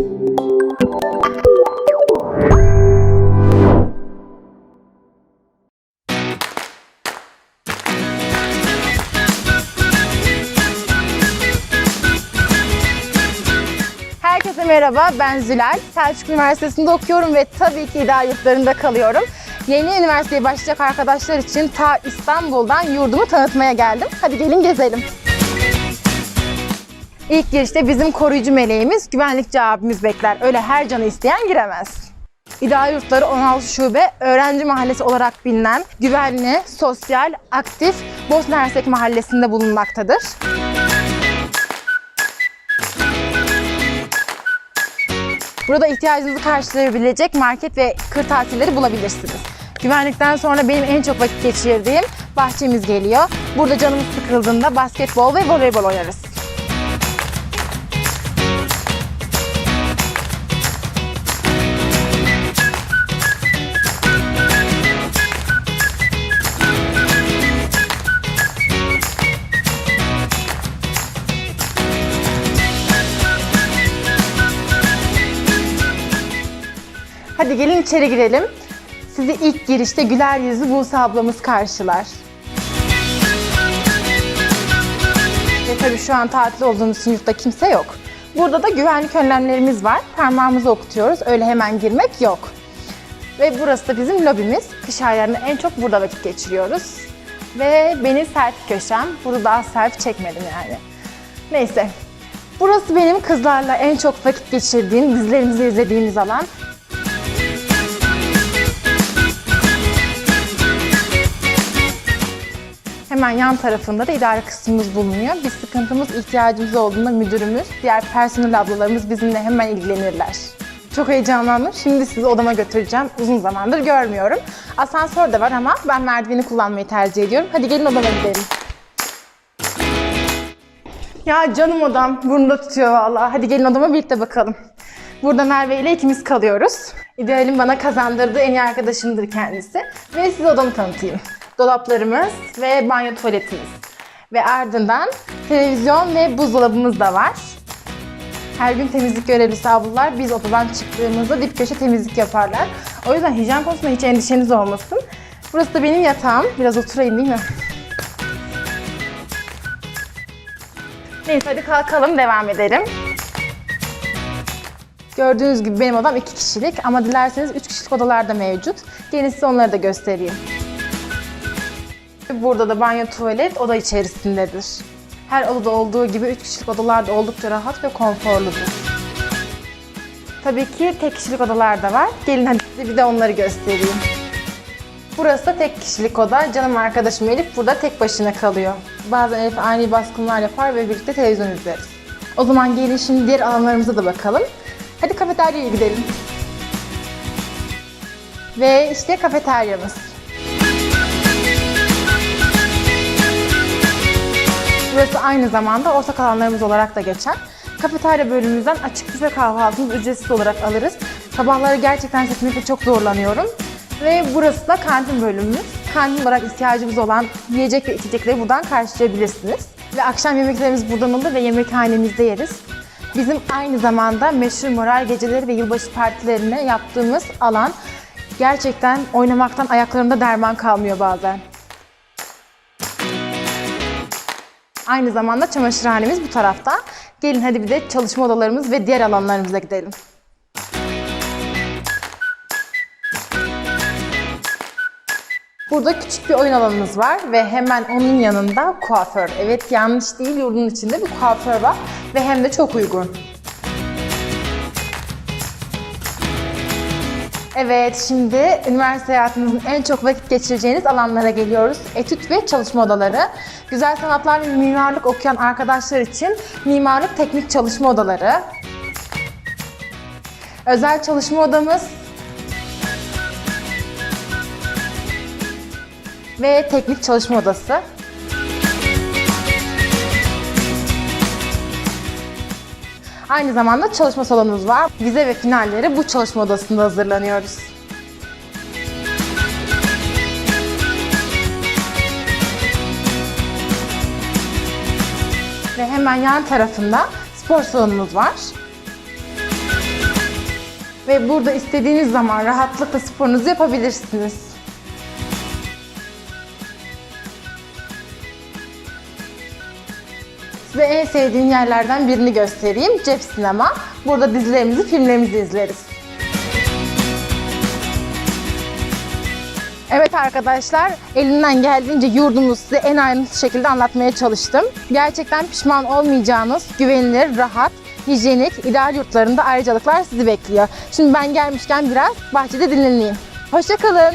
Herkese merhaba, ben Zülal. Selçuk Üniversitesi'nde okuyorum ve tabii ki idare yurtlarında kalıyorum. Yeni üniversiteye başlayacak arkadaşlar için ta İstanbul'dan yurdumu tanıtmaya geldim. Hadi gelin gezelim. İlk girişte bizim koruyucu meleğimiz, güvenlikçi abimiz bekler. Öyle her canı isteyen giremez. İdare yurtları 16 şube, öğrenci mahallesi olarak bilinen güvenli, sosyal, aktif Bosna Hersek mahallesinde bulunmaktadır. Burada ihtiyacınızı karşılayabilecek market ve kırtasiyeleri bulabilirsiniz. Güvenlikten sonra benim en çok vakit geçirdiğim bahçemiz geliyor. Burada canımız sıkıldığında basketbol ve voleybol oynarız. Hadi gelin içeri girelim. Sizi ilk girişte güler yüzlü Buse ablamız karşılar. Ve tabii şu an tatil olduğumuz için yurtta kimse yok. Burada da güvenlik önlemlerimiz var. Parmağımızı okutuyoruz. Öyle hemen girmek yok. Ve burası da bizim lobimiz. Kış aylarında en çok burada vakit geçiriyoruz. Ve benim selfie köşem. Burada daha selfie çekmedim yani. Neyse. Burası benim kızlarla en çok vakit geçirdiğim, dizilerimizi izlediğimiz alan. Hemen yan tarafında da idare kısmımız bulunuyor. Bir sıkıntımız, ihtiyacımız olduğunda müdürümüz, diğer personel ablalarımız bizimle hemen ilgilenirler. Çok heyecanlandım. Şimdi sizi odama götüreceğim. Uzun zamandır görmüyorum. Asansör de var ama ben merdiveni kullanmayı tercih ediyorum. Hadi gelin odama gidelim. Ya canım odam burnunda tutuyor vallahi. Hadi gelin odama birlikte bakalım. Burada Merve ile ikimiz kalıyoruz. İdeal'in bana kazandırdığı en iyi arkadaşımdır kendisi. Ve size odamı tanıtayım. Dolaplarımız ve banyo tuvaletimiz. Ve ardından televizyon ve buzdolabımız da var. Her gün temizlik görevlisi ablalar biz odadan çıktığımızda dip köşe temizlik yaparlar. O yüzden hijyen konusunda hiç endişeniz olmasın. Burası da benim yatağım. Biraz oturayım değil mi? Neyse hadi kalkalım devam edelim. Gördüğünüz gibi benim odam iki kişilik ama dilerseniz üç kişilik odalar da mevcut. Gelin size onları da göstereyim. Burada da banyo tuvalet oda içerisindedir. Her odada olduğu gibi üç kişilik odalar da oldukça rahat ve konforludur. Tabii ki tek kişilik odalar da var. Gelin hadi size bir de onları göstereyim. Burası da tek kişilik oda. Canım arkadaşım Elif burada tek başına kalıyor. Bazen Elif ani baskınlar yapar ve birlikte televizyon izleriz. O zaman gelin şimdi diğer alanlarımıza da bakalım. Hadi kafeteryaya gidelim. Ve işte kafeteryamız. Burası aynı zamanda ortak alanlarımız olarak da geçen. Kafeterya bölümümüzden açık büfe kahvaltımızı ücretsiz olarak alırız. Sabahları gerçekten seçmekte çok zorlanıyorum. Ve burası da kantin bölümümüz. Kantin olarak ihtiyacımız olan yiyecek ve içecekleri buradan karşılayabilirsiniz. Ve akşam yemeklerimiz buradan alır ve yemekhanemizde yeriz. Bizim aynı zamanda meşhur moral geceleri ve yılbaşı partilerine yaptığımız alan. Gerçekten oynamaktan ayaklarımda derman kalmıyor bazen. Aynı zamanda çamaşırhanemiz bu tarafta. Gelin hadi bir de çalışma odalarımız ve diğer alanlarımıza gidelim. Burada küçük bir oyun alanımız var ve hemen onun yanında kuaför. Evet yanlış değil yurdun içinde bir kuaför var ve hem de çok uygun. Evet, şimdi üniversite hayatınızın en çok vakit geçireceğiniz alanlara geliyoruz. Etüt ve çalışma odaları. Güzel sanatlar ve mimarlık okuyan arkadaşlar için mimarlık teknik çalışma odaları. Özel çalışma odamız ve teknik çalışma odası. Aynı zamanda çalışma salonumuz var. Vize ve finalleri bu çalışma odasında hazırlanıyoruz. Ve hemen yan tarafında spor salonumuz var. ve burada istediğiniz zaman rahatlıkla sporunuzu yapabilirsiniz. Size en sevdiğim yerlerden birini göstereyim. Cep Sinema. Burada dizilerimizi, filmlerimizi izleriz. Evet arkadaşlar, elimden geldiğince yurdumuzu size en ayrıntılı şekilde anlatmaya çalıştım. Gerçekten pişman olmayacağınız, güvenilir, rahat, hijyenik, ideal yurtlarında ayrıcalıklar sizi bekliyor. Şimdi ben gelmişken biraz bahçede dinleneyim. Hoşçakalın.